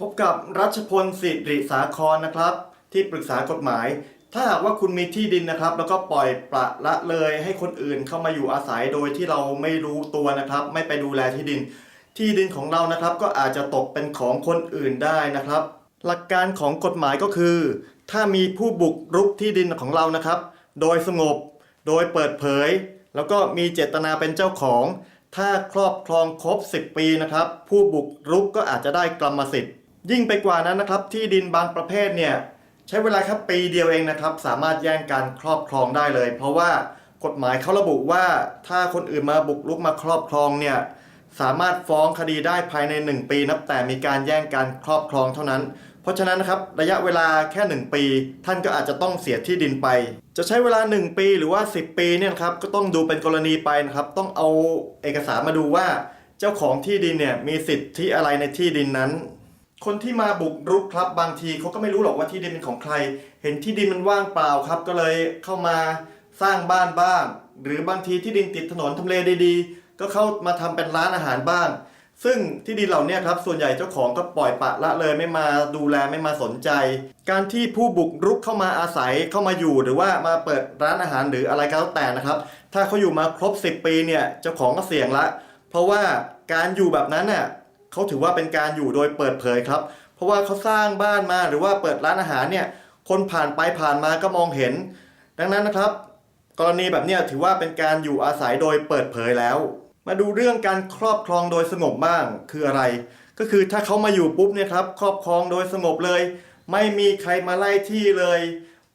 พบกับรัชพลสิริสาครนะครับ ที่ปรึกษากฎหมาย ถ้าหากว่าคุณมีที่ดินนะครับ แล้วก็ปล่อยปละละเลยให้คนอื่นเข้ามาอยู่อาศัยโดยที่เราไม่รู้ตัวนะครับ ไม่ไปดูแลที่ดิน ที่ดินของเรานะครับก็อาจจะตกเป็นของคนอื่นได้นะครับ หลักการของกฎหมายก็คือ ถ้ามีผู้บุกรุกที่ดินของเรานะครับ โดยสงบ โดยเปิดเผย แล้วก็มีเจตนาเป็นเจ้าของ ถ้าครอบครองครบ 10 ปีนะครับ ผู้บุกรุกก็อาจจะได้กรรมสิทธิ์ ยิ่งไปกว่านั้นนะครับที่ดินบางประเภทเนี่ยใช้เวลาแค่ปีเดียวเองนะครับ สามารถแย่งการครอบครองได้เลย เพราะว่ากฎหมายเขาระบุว่าถ้าคนอื่นมาบุกรุกมาครอบครองเนี่ยสามารถฟ้องคดีได้ภายใน 1 ปีนับแต่มีการแย่งการครอบครองเท่านั้น เพราะฉะนั้นนะครับระยะเวลาแค่ 1 ปี ท่านก็อาจจะต้องเสียที่ดินไป จะใช้เวลา 1 ปีหรือว่า 10 ปีเนี่ยครับก็ต้องดูเป็นกรณีไปนะครับต้องเอาเอกสารมาดูว่า เจ้าของที่ดินเนี่ยมีสิทธิอะไรในที่ดินนั้น คนที่มาบุกรุกครับบางทีเขาก็ไม่รู้หรอกว่าที่ดินเป็นของใคร เห็นที่ดินมันว่างเปล่าครับ ก็เลยเข้ามาสร้างบ้านบ้าง หรือบางทีที่ดินติดถนนทำเลดีๆ ก็เข้ามาทำเป็นร้านอาหารบ้าง ซึ่งที่ดินเหล่านี้ครับส่วนใหญ่เจ้าของก็ปล่อยปะละเลยไม่มาดูแลไม่มาสนใจ การที่ผู้บุกรุกเข้ามาอาศัยเข้ามาอยู่หรือว่ามาเปิดร้านอาหารหรืออะไรก็แล้วแต่นะครับ ถ้าเขาอยู่มาครบ 10 ปีเนี่ยเจ้าของก็เสี่ยงละ เพราะว่าการอยู่แบบนั้นน่ะ เขาถือว่าเป็นการอยู่โดยเปิดเผยครับ เพราะว่าเขาสร้างบ้านมาหรือว่าเปิดร้านอาหารเนี่ยคนผ่านไปผ่านมาก็มองเห็น ดังนั้นนะครับ กรณีแบบนี้ถือว่าเป็นการอยู่อาศัยโดยเปิดเผยแล้ว มาดูเรื่องการครอบครองโดยสงบบ้างคืออะไร ก็คือถ้าเขามาอยู่ปุ๊บเนี่ยครับครอบครองโดยสงบเลย ไม่มีใครมาไล่ที่เลย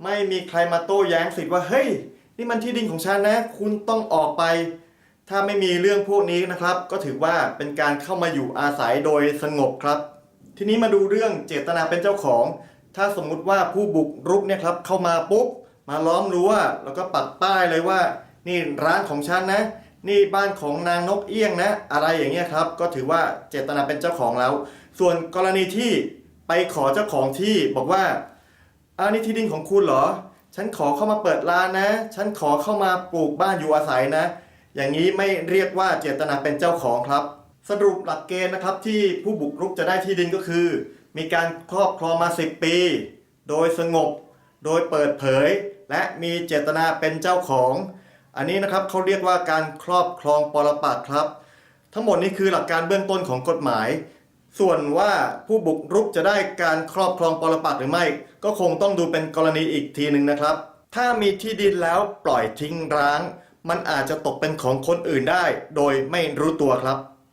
ไม่มีใครมาโต้แย้งสิทธิ์ว่าเฮ้ย นี่มันที่ดินของฉันนะ คุณต้องออกไป ถ้าไม่มีเรื่องพวกนี้นะครับ ก็ถือว่าเป็นการเข้ามาอยู่อาศัยโดยสงบครับ ทีนี้มาดูเรื่องเจตนาเป็นเจ้าของ ถ้าสมมุติว่าผู้บุกรุกเนี่ยครับเข้ามาปุ๊บมาล้อมรั้วแล้วก็ปักป้ายเลยว่า นี่ร้านของฉันนะ นี่บ้านของนางนกเอี้ยงนะ อะไรอย่างเงี้ยครับ ก็ถือว่าเจตนาเป็นเจ้าของแล้ว ส่วนกรณีที่ไปขอเจ้าของที่บอกว่าอันนี้ที่ดินของคุณเหรอ ฉันขอเข้ามาเปิดร้านนะ ฉันขอเข้ามาปลูกบ้านอยู่อาศัยนะ อย่างนี้ไม่เรียกว่าเจตนาเป็นเจ้าของครับ สรุปหลักเกณฑ์นะครับที่ผู้บุกรุกจะได้ที่ดินก็คือ มีการครอบครองมา 10 ปี โดยสงบ โดยเปิดเผย และมีเจตนาเป็นเจ้าของ อันนี้นะครับเขาเรียกว่าการครอบครองปรปักครับ ทั้งหมดนี้คือหลักการเบื้องต้นของกฎหมาย ส่วนว่าผู้บุกรุกจะได้การครอบครองปรปักหรือไม่ ก็คงต้องดูเป็นกรณีอีกทีหนึ่งนะครับ ถ้ามีที่ดินแล้วปล่อยทิ้งร้าง มันอาจจะตกเป็นของคนอื่นได้โดยไม่รู้ตัวครับ